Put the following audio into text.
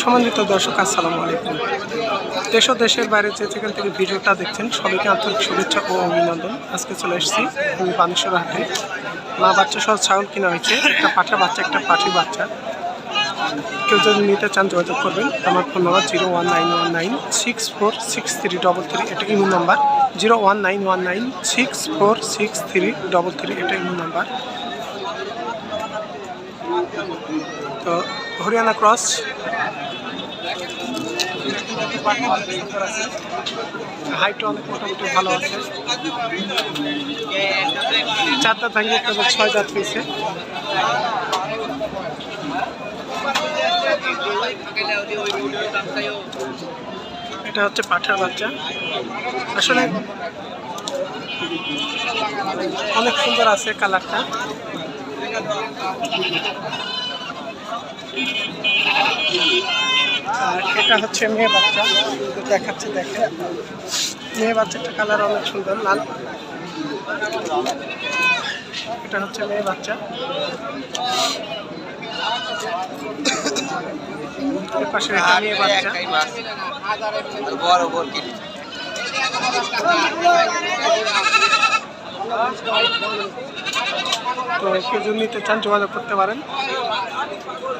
সম্মানিত দর্শক, আসসালামু আলাইকুম। দেশ দেশের বাইরে যে যেখান থেকে ভিডিওটা দেখছেন, সবাইকে আন্তরিক শুভেচ্ছা ও অভিনন্দন। আজকে চলে এসেছি আমি বানেশ্বর হাটে। মা বাচ্চা সহ ছাগল কিনা হয়েছে, একটা পাঠা বাচ্চা, একটা পাঠি বাচ্চা। কেউ যদি নিতে চান যোগাযোগ করবেন, আমার phone number zero one nine one nine six four six three double three, এটা imo number. Zero one nine one nine six four six three double three, এটা ইমো নাম্বার। তো হরিয়ানা ক্রস। হাইট অনেক মোটামুটি ভালো আছে। চার দাঁত ভাঙিয়ে তবে ছয় দাঁত পেয়েছে। এটা হচ্ছে পাঠার বাচ্চা। আসলে অনেক সুন্দর আছে কালারটা। আর এটা হচ্ছে মেয়ে বাচ্চা। দেখাচ্ছে দেখে। মেয়ে বাচ্চাটা কালার অনেক সুন্দর লাল। এটা হচ্ছে মেয়ে বাচ্চা। পাশে একটা মেয়ে বাচ্চা। বড় বড় তো কেউ নিতে চান যোগাযোগ করতে পারেন। আমি পাগল